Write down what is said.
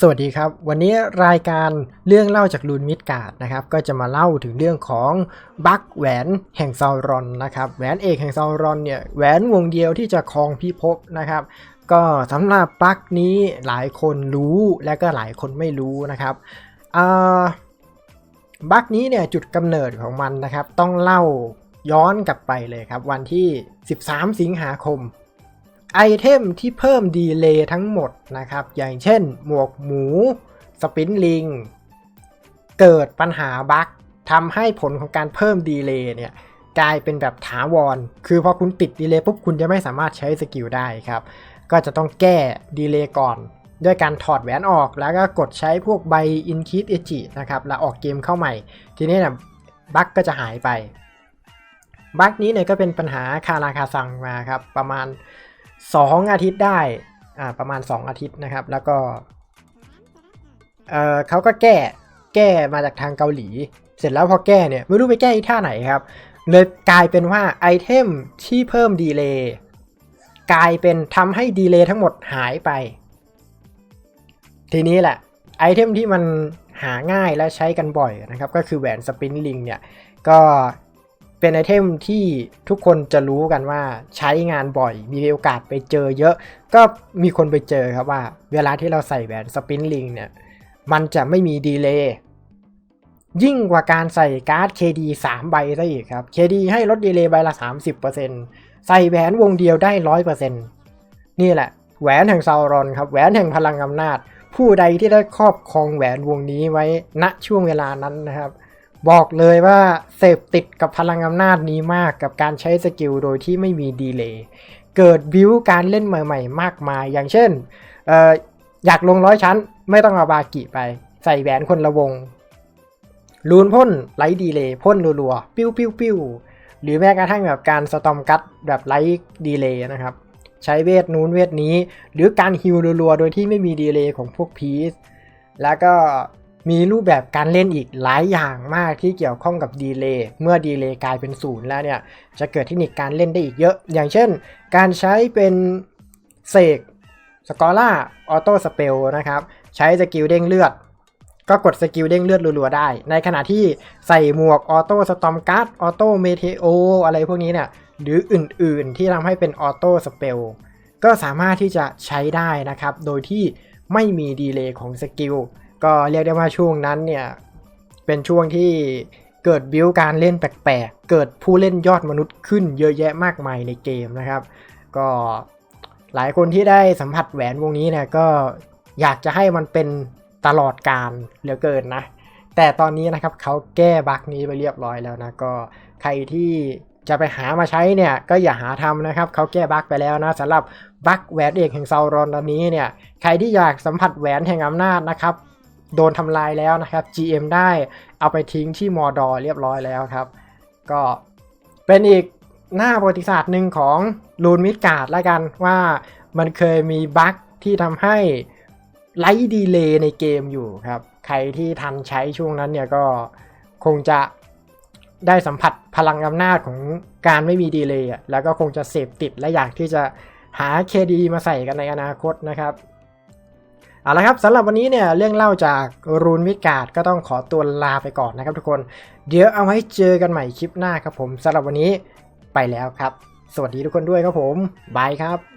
สวัสดีครับ วันนี้รายการเรื่องเล่าจากลูนมิดการ์ดนะครับ ก็จะมาเล่าถึงเรื่องของบัคแหวนแห่งซาวรอนนะครับแหวนเอกแห่งซาวรอนเนี่ยแหวนวงเดียวที่จะครองพิภพนะครับก็สำหรับบัคนี้หลายคนรู้และก็หลายคนไม่รู้นะครับบัคนี้เนี่ยจุดกำเนิดของมันนะครับ ต้องเล่าย้อนกลับไปเลยครับ วันที่ 13 สิงหาคม ไอเทมที่เพิ่มดีเลย์ทั้งหมดนะครับ อย่างเช่น หมวกหมู สปินลิง เกิดปัญหาบั๊กทำให้ผลของการเพิ่มดีเลย์เนี่ยกลายเป็นแบบถาวร คือพอคุณติดดีเลย์ปุ๊บคุณจะไม่สามารถใช้สกิลได้ครับ ก็จะต้องแก้ดีเลย์ก่อน ด้วยการถอดแหวนออกแล้วก็กดใช้พวกใบอินคิดเอจินะครับ แล้วออกเกมเข้าใหม่ ทีนี้เนี่ยบั๊กก็จะหายไป บั๊กนี้เนี่ยก็เป็นปัญหาคาราคาซังมาครับ ประมาณ 2 อาทิตย์ได้อ่าประมาณ 2 อาทิตย์นะครับ แล้วก็เออเขาก็แก้แก้มาจากทางเกาหลี เสร็จแล้วพอแก้เนี่ยไม่รู้ไปแก้อีท่าไหนครับเลยกลายเป็นว่าไอเทมที่เพิ่มดีเลย์กลายเป็นทำให้ดีเลย์ทั้งหมดหายไป ทีนี้แหละไอเทมที่มันหาง่ายและใช้กันบ่อยนะครับ ก็คือแหวนสปินลิงเนี่ย ก็ เป็นไอเทมที่ทุกคนจะรู้กันว่าใช้งานบ่อย มีโอกาสไปเจอเยอะ ก็มีคนไปเจอครับว่า เวลาที่เราใส่แหวนสปินลิงเนี่ย มันจะไม่มีดีเลย์ยิ่งกว่าการใส่การ์ด KD 3 ใบซะอีกครับ KD ให้ลดดีเลย์ใบละ 30%ใส่แหวนวงเดียวได้ 100%นี่แหละ แหวนแห่งซาวรอนครับ แหวนแห่งพลังอำนาจ ผู้ใดที่ได้ครอบครองแหวนวงนี้ไว้ณช่วงเวลานั้นนะครับ บอกเลยว่าเสพติดกับพลังอำนาจนี้มากกับการใช้สกิลโดยที่ไม่มีดีเลย์เกิดบิวการเล่นใหม่ ๆ มากมาย อย่างเช่นอออยากลงร้อยชั้น ไม่ต้องเอาบากิไป ใส่แหวนคนละวง ลูนพ่นไลท์ดีเลย์พ่นรัวๆ ปิ้วปิ้วปิ้วหรือแม้กระทั่งแบบการสตอมกัดแบบไลท์ดีเลย์นะครับ ใช้เวทนู้นเวทนี้ หรือการฮิลรัวๆ โดยที่ไม่มีดีเลย์ของพวกพีซแล้วก็ มีรูปแบบการเล่นอีกหลายอย่างมากที่เกี่ยวข้องกับดีเลย์เมื่อดีเลย์กลายเป็นศูนย์แล้วเนี่ย จะเกิดเทคนิคการเล่นได้อีกเยอะ อย่างเช่น การใช้เป็นเสกสกอล่าออโต้สเปลนะครับ ใช้สกิลเด้งเลือด ก็กดสกิลเด้งเลือดรัวๆได้ ในขณะที่ใส่หมวกออโต้สตอมการ์ดออโต้เมเทโออะไรพวกนี้เนี่ยหรืออื่นๆที่ทำให้เป็นออโต้สเปลก็สามารถที่จะใช้ได้นะครับ โดยที่ไม่มีดีเลย์ของสกิล ก็เรียกได้ว่าช่วงนั้นเนี่ยเป็นช่วงที่เกิดบิวการเล่นแปลกๆ เกิดผู้เล่นยอดมนุษย์ขึ้นเยอะแยะมากมายในเกมนะครับ ก็หลายคนที่ได้สัมผัสแหวนวงนี้เนี่ยก็อยากจะให้มันเป็นตลอดการเหลือเกินนะ แต่ตอนนี้นะครับเขาแก้บั๊กนี้ไปเรียบร้อยแล้วนะก็ใครที่จะไปหามาใช้เนี่ยก็อย่าหาทำนะครับเขาแก้บั๊กไปแล้วนะสำหรับบั๊กแหวนเอกแห่งซาวรอนตอนนี้เนี่ยใครที่อยากสัมผัสแหวนแห่งอำนาจนะครับ โดนทำลายแล้วนะครับ GM ได้เอาไปทิ้งที่มอดอเรียบร้อยแล้วครับ ก็เป็นอีกหน้าประวัติศาสตร์หนึ่งของลูนมิดการ์ดละกันว่ามันเคยมีบั๊กที่ทำให้ไลท์ดีเลย์ในเกมอยู่ครับ ใครที่ทันใช้ช่วงนั้นเนี่ยก็คงจะได้สัมผัสพลังอำนาจของการไม่มีดีเลย์แล้วก็คงจะเสพติดและอยากที่จะหา KD มาใส่กันในอนาคตนะครับ เอาละครับสำหรับวันนี้เนี่ยเรื่องเล่าจากรูนมิกาดก็ต้องขอตัวลาไปก่อนนะครับทุกคน เดี๋ยวเอาไว้เจอกันใหม่คลิปหน้าครับผมสำหรับวันนี้ไปแล้วครับ สวัสดีทุกคนด้วยครับผมบายครับ